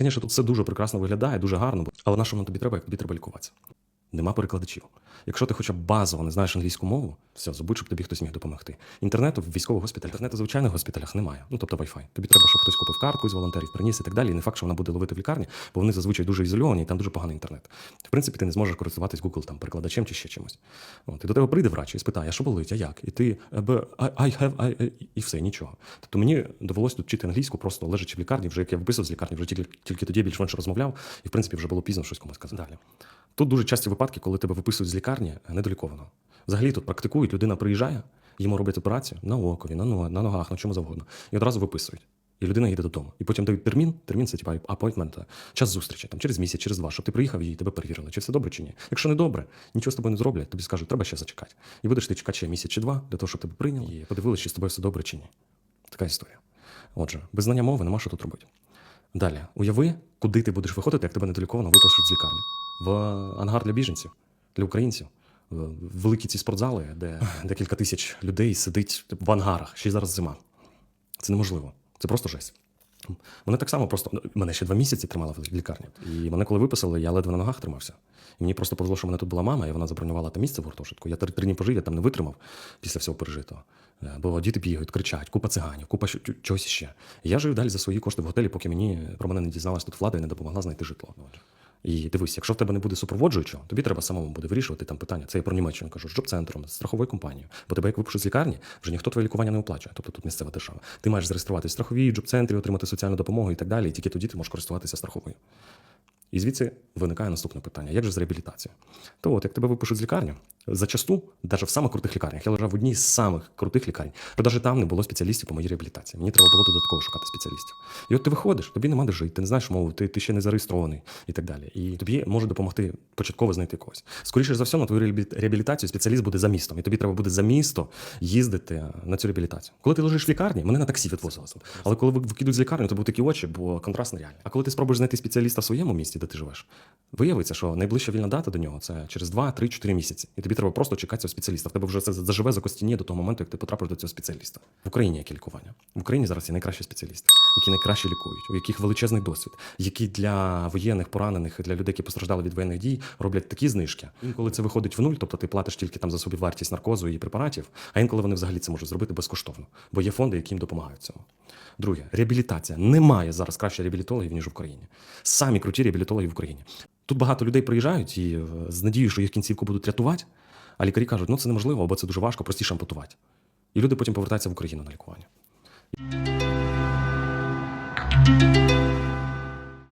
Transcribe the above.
Звісно, тут все дуже прекрасно виглядає, дуже гарно, але на що воно тобі треба, як тобі треба лікуватися? Нема перекладачів. Якщо ти хоча б базово не знаєш англійську мову, все, забудь, щоб тобі хтось міг допомогти. Інтернету в військових госпіталях, інтернету в звичайних госпіталях немає. Ну тобто Wi-Fi. Тобі треба, щоб хтось купив картку із волонтерів, приніс і так далі. І не факт, що вона буде ловити в лікарні, бо вони зазвичай дуже ізольовані, і там дуже поганий інтернет. В принципі, ти не зможеш користуватись Google там перекладачем чи ще чимось. От, і до тебе прийде врач і спитає, а що болить, а як? І ти «Е, I, have, I», і все, нічого. Тобто мені довелося тут вчити англійську, просто лежачи в лікарні, вже як я виписав з лікарні, вже тільки, тільки тоді більш-менш розмовляв, і в принципі вже було пізно щось комусь сказати. Далі. Тут дуже часті випадки, коли тебе виписують з лікарні недоліковано. Взагалі тут практикують, людина приїжджає, йому роблять операцію на окові, на, на ногах, на чому завгодно. І одразу виписують. І людина їде додому. І потім дають термін. Термін це типа апойтмент, час зустрічі, там через місяць, через два, щоб ти приїхав і тебе перевірили, чи все добре, чи ні. Якщо не добре, нічого з тобою не зроблять, тобі скажуть, треба ще зачекати. І будеш ти чекати ще місяць чи два для того, щоб тебе прийняли і подивилися, чи з тобою все добре чи ні. Така історія. Отже, без знання мови нема що тут робити. Далі, уяви, куди ти будеш виходити, як тебе недоліковано випишуть з лікарні. В ангар для біженців, для українців. Великі ці спортзали, де декілька тисяч людей сидить в ангарах. Ще зараз зима. Це неможливо. Це просто жесть. Мене так само просто мене ще два місяці тримали в лікарні. І мене, коли виписали, я ледве на ногах тримався. І мені просто повезло, що в мене тут була мама, і вона забронювала там місце в гуртожитку. Я три, три дні пожив, я там не витримав після всього пережитого. Е, Бо діти бігають, кричать, купа циганів, купа чогось ще. Я жив далі за свої кошти в готелі, поки мені про мене не дізналась тут влада і не допомогла знайти житло. І дивись, якщо в тебе не буде супроводжуючого, тобі треба самому буде вирішувати там питання. Це я про Німеччину кажу, щоб центром, з страховою компанією. Бо тебе, як випишуть з лікарні, вже ніхто твоє лікування не оплачує. Тобто тут місцева держава. Ти маєш зареєструватися в страховій джоб-центрі, отримати соціальну допомогу і так далі. І тільки тоді ти можеш користуватися страховою. І звідси виникає наступне питання: як же з реабілітацією? То от як тебе випишуть з лікарні, зачасту, навіть в самих крутих лікарнях, я лежав в одній з самих крутих лікарень, то навіть там не було спеціалістів по моїй реабілітації. Мені треба було додатково шукати спеціалістів. І от ти виходиш, тобі нема де жити, ти не знаєш мову, ти, ти ще не зареєстрований і так далі. І тобі може допомогти початково знайти когось. Скоріше за все, на твою реабілітацію спеціаліст буде за містом, і тобі треба буде за місто їздити на цю реабілітацію. Коли ти лежиш в лікарні, мене на таксі відвозили. Але коли ви- викидуть з лікарні, то будуть такі очі, бо контраст нереальний. А коли ти спробуєш знайти спеціаліста в своєму місті, де ти живеш, виявиться, що найближча вільна дата до нього це через 2, 3, 4 місяці. І тобі треба просто чекати цього спеціаліста. В тебе вже це заживе за костіні до того моменту, як ти потрапиш до цього спеціаліста. В Україні яке лікування. В Україні зараз є найкращі спеціалісти, які найкраще лікують, у яких величезний досвід, які для воєнних поранених, для людей, які постраждали від воєнних дій, роблять такі знижки. Інколи це виходить в нуль, тобто ти платиш тільки там за собі вартість наркозу і препаратів, а інколи вони взагалі це можуть зробити безкоштовно, бо є фонди, які їм допомагають цьому. Друге, реабілітація. Немає зараз краще реабілітологів, ніж в Україні. Самі круті реабілітологи в Україні. Тут багато людей приїжджають і е, з надією, що їх кінцівку будуть рятувати, а лікарі кажуть, ну це неможливо, або це дуже важко, простіше ампутувати. І люди потім повертаються в Україну на лікування.